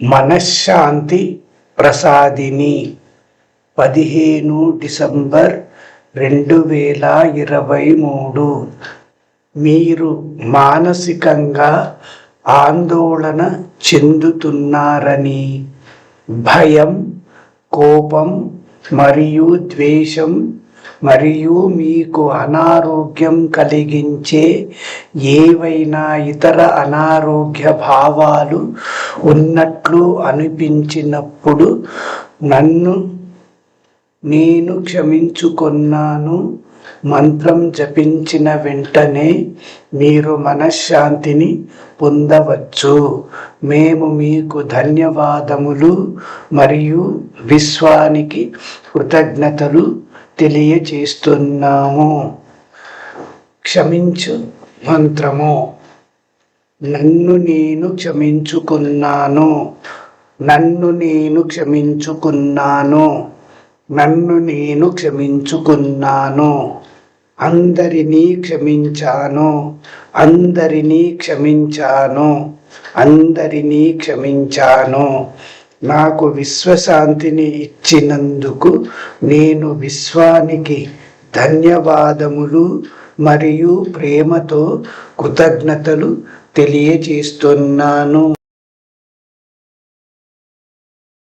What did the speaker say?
మనశ్శాంతి ప్రసాదిని. పదిహేను డిసెంబర్ రెండు వేల ఇరవై మూడు. మీరు మానసికంగా ఆందోళన చెందుతున్నారని భయం కోపం మరియు ద్వేషం మరియు మీకు అనారోగ్యం కలిగించే ఏవైనా ఇతర అనారోగ్య భావాలు ఉన్నట్లు అనిపించినప్పుడు నన్ను నేను క్షమించుకున్నాను. మంత్రం జపించిన వెంటనే మీరు మనశ్శాంతిని పొందవచ్చు. మేము మీకు ధన్యవాదములు మరియు విశ్వానికి కృతజ్ఞతలు తెలియచేస్తున్నాము క్షమించు మంత్రము. నన్ను నేను క్షమించుకున్నాను. నన్ను నేను క్షమించుకున్నాను. నన్ను నేను క్షమించుకున్నాను. అందరినీ క్షమించాను. అందరినీ క్షమించాను. అందరినీ క్షమించాను. నాకు విశ్వశాంతిని ఇచ్చినందుకు నేను విశ్వానికి ధన్యవాదములు మరియు ప్రేమతో కృతజ్ఞతలు తెలియచేస్తున్నాను